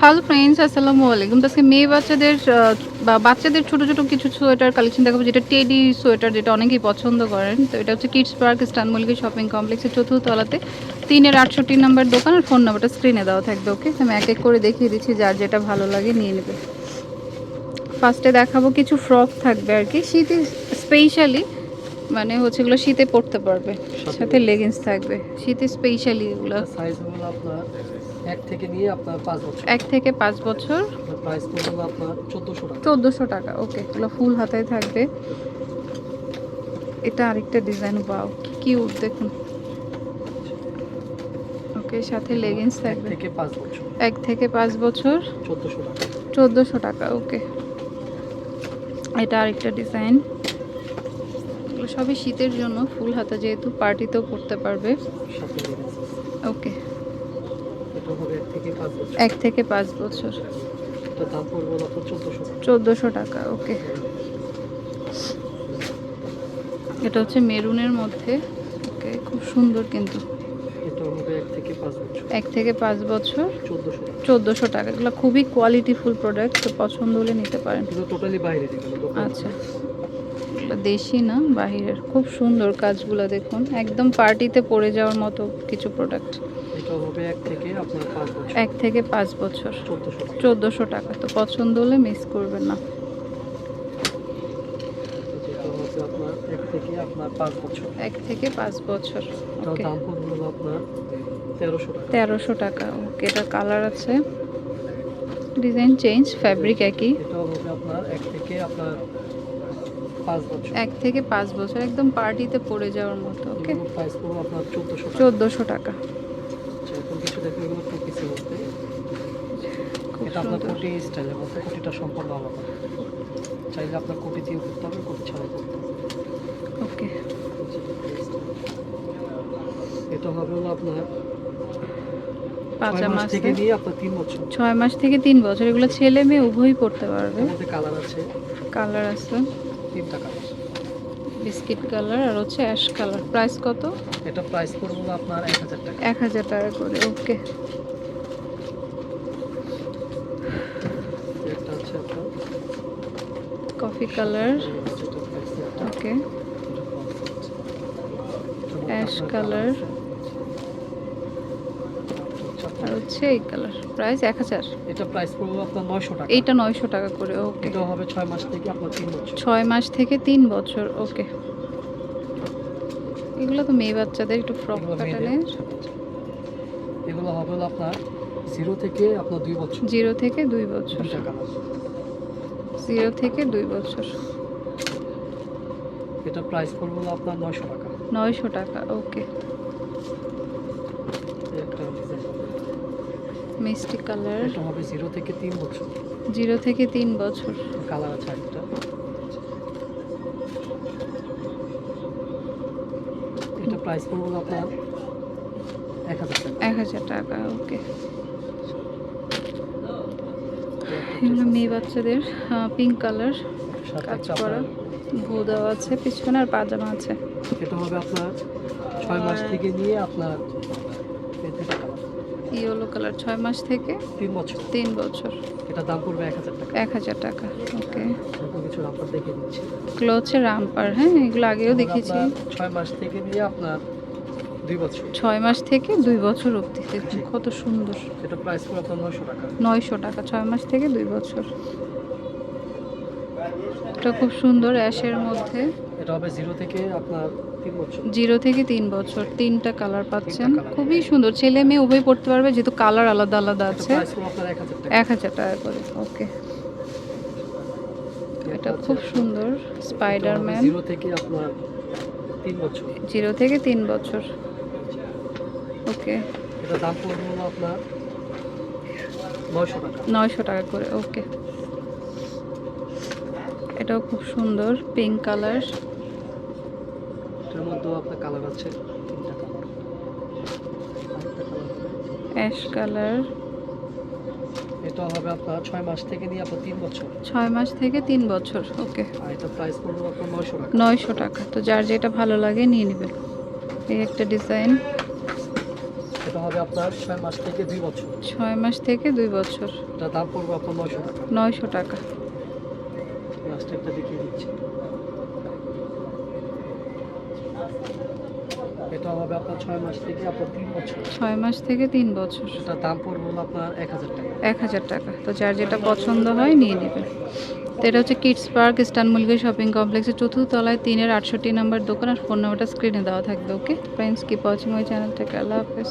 Hello friends আসসালামু আলাইকুম তো আজকে মেয়ে বাচ্চাদের বা বাচ্চাদের ছোট ছোট কিছু সোয়েটার কালেকশন দেখাবো যেটা টেডি সোয়েটার যেটা অনেকেই পছন্দ করেন। তো এটা হচ্ছে কিডস পার্ক স্টান মল্লিকা শপিং কমপ্লেক্সের চতুর্থ তলাতে। তিনের আটষট্টি নাম্বার দোকান আর ফোন নাম্বারটা স্ক্রিনে দেওয়া থাকবে ওকে আমি এক এক করে দেখিয়ে দিচ্ছি যার যেটা ভালো লাগে নিয়ে নেবে। ফার্স্টে দেখাবো কিছু ফ্রক থাকবে আর কি। শীতে স্পেশালি মানে হচ্ছে এগুলো শীতে পড়তে পারবে। সাথে লেগিংস থাকবে। শীতে স্পেশালি এগুলো। আপনার এক থেকে নিয়ে আপনার পাঁচ বছর। এক থেকে পাঁচ বছর। প্রাইস হলো আপনার চোদ্দোশো টাকা। চোদ্দোশো টাকা ওকে এগুলো ফুল হাতায় থাকবে। এটা আরেকটা ডিজাইন পাও কিউট দেখুন। ওকে সাথে লেগিংস এক থাকবে। থেকে পাঁচ বছর। এক থেকে পাঁচ বছর। চোদ্দোশো টাকা। চোদ্দোশো টাকা ওকে। এটা আরেকটা ডিজাইন এগুলো সবই শীতের জন্য ফুল হাতা যেহেতু পার্টিতেও পরতে পারবে। ওকে। এক থেকে পাঁচ বছর। দাম পড়বে আপনার চোদ্দোশো টাকা। ওকে। এটা হচ্ছে মেরুনের মধ্যে ওকে খুব সুন্দর কিন্তু। এক থেকে পাঁচ বছর। চোদ্দোশো টাকা। এগুলো খুবই কোয়ালিটিফুল প্রোডাক্ট তো পছন্দ হলে নিতে পারেন। আচ্ছা। এগুলো দেশি না বাহিরের। খুব সুন্দর কাজগুলো দেখুন। একদম পার্টিতে পরে যাওয়ার মতো কিছু প্রোডাক্ট এক থেকে পাঁচ বছর। এক থেকে পাঁচ বছর। চোদ্দোশো টাকা। তো পছন্দ হলে মিস করবেন না। এক থেকে পাঁচ বছর। তেরোশো টাকা। ওকে এটার কালার আছে। ডিজাইন চেঞ্জ ফ্যাব্রিক একই। এটা হবে আপনার এক থেকে আপনার এক থেকে পাঁচ বছর একদম পার্টিতে পরে যাওয়ার মতো ওকে? চোদ্দোশো টাকা। চোদ্দোশো টাকা। আচ্ছা এটা আপনার কোটি স্টাইলের কোটিটা সম্পূর্ণ আলাদা। চাইলে আপনার কোটি দিয়ে করতে হবে কোটি ছাড়াই করতে হবে। ওকে। এটা হবে হলো আপনার পাঁচা মাস মাস থেকে নিয়ে আপনার তিন বছর। ছয় মাস থেকে তিন বছর এগুলো ছেলে মেয়ে উভয়ই পড়তে পারবে। কালার আছে। কালার আছে। তিনটা কালার বিস্কিট কালার আর হচ্ছে অ্যাশ কালার। প্রাইস কত? এটা প্রাইস পড়বে আপনার এক হাজার টাকা। এক হাজার টাকা করে ওকে। কফি কালার ওকে। এটার মধ্যে Ash আপনার colour। আছে। আর হচ্ছে এই কালার। প্রাইস এক হাজার। এটা প্রাইস পড়বে আপনার নয়শো টাকা। এইটা নয়শো টাকা করে ওকে এটা হবে ছয় মাস থেকে আপনার তিন বছর। ছয় মাস থেকে তিন বছর ওকে এগুলো তো মেয়ে বাচ্চাদের একটু ফ্রক প্যাটার্নের এগুলো হবে আপনার জিরো থেকে আপনার দুই বছর। জিরো থেকে দুই বছর। জিরো থেকে দুই বছর। এটা প্রাইস পড়বে আপনার নয়শো টাকা। নয়শো টাকা ওকে এই একটা ডিজাইন মিষ্টি কালার। এটা হবে জিরো থেকে তিন বছর। জিরো থেকে তিন বছর। কালার আছে একটা এটা প্রাইস পড়বে আপনার এক হাজার টাকা। এক হাজার টাকা ওকে। এগুলো মেয়ে বাচ্চাদের পিঙ্ক কালার কাজ করা ভু দেওয়া আছে পিছনে আর পাজামা আছে। এটা হবে আপনার ছয় মাস থেকে নিয়ে আপনার ইয়েলো কালার ছয় মাস থেকে তিন বছর। তিন বছর। এটা দাম পড়বে এক হাজার টাকা। এক হাজার টাকা ওকে। কিছু রাম্পার দেখে দিচ্ছি। এগুলো হচ্ছে রামপার হ্যাঁ এগুলো আগেও দেখেছি ছয় মাস থেকে নিয়ে আপনার দুই বছর। ছয় মাস থেকে দুই বছর অবধি দেখুন কত সুন্দর। এটা প্রাইস পড়বে আপনার নয়শো টাকা। নয়শো টাকা ছয় মাস থেকে দুই বছর। এটা খুব সুন্দর অ্যাশের মধ্যে। এটা হবে জিরো থেকে আপনার তিন বছর। জিরো থেকে তিন বছর তিনটা কালার পাচ্ছেন। খুবই সুন্দর। ছেলে মেয়ে উভয় পড়তে পারবে যেহেতু কালার আলাদা আলাদা আছে। এক হাজার টাকা। করে ওকে এটা খুব সুন্দর স্পাইডারম্যান জিরো থেকে আপনার তিন বছর। জিরো থেকে তিন বছর ওকে এটা দাম পড়বে আপনার নয়শো টাকা। করে ওকে এটাও খুব সুন্দর পিঙ্ক কালার এটার মধ্যেও আপনার কালার আছে। তিনটা কালার অ্যাশ কালার এটা হবে আপনার ছয় মাস থেকে নিয়ে আপনার তিন বছর। ছয় মাস থেকে তিন বছর ওকে। আর এটা প্রাইস পড়বে আপনার নয়শো টাকা। নয়শো টাকা। তো যার যেটা ভালো লাগে নিয়ে নেবেন। এই একটা ডিজাইন এটা হবে আপনার ছয় মাস থেকে দুই বছর। ছয় মাস থেকে দুই বছর। এটা দাম পড়বে আপনার নয়শো টাকা। নয়শো টাকা। লাস্ট একটা দেখিয়ে দিচ্ছি। এটা হবে আপনার ছয় মাস থেকে আপনার তিন বছর। ছয় মাস থেকে তিন বছর। এটা দাম পড়বে আপনার এক হাজার টাকা। এক হাজার টাকা। তো যার যেটা পছন্দ হয় নিয়ে নেবেন তো এটা হচ্ছে কিডস পার্ক ইস্টান মুলগি শপিং কমপ্লেক্সের চতুর্থ তলায় তিনের আটষট্টি নাম্বার দোকান আর ফোন নাম্বারটা স্ক্রিনে দেওয়া থাকবে ওকে ফ্রেন্ডস কিপ ওয়াচিং ওই চ্যানেলটাকে আল্লাহ হাফেজ।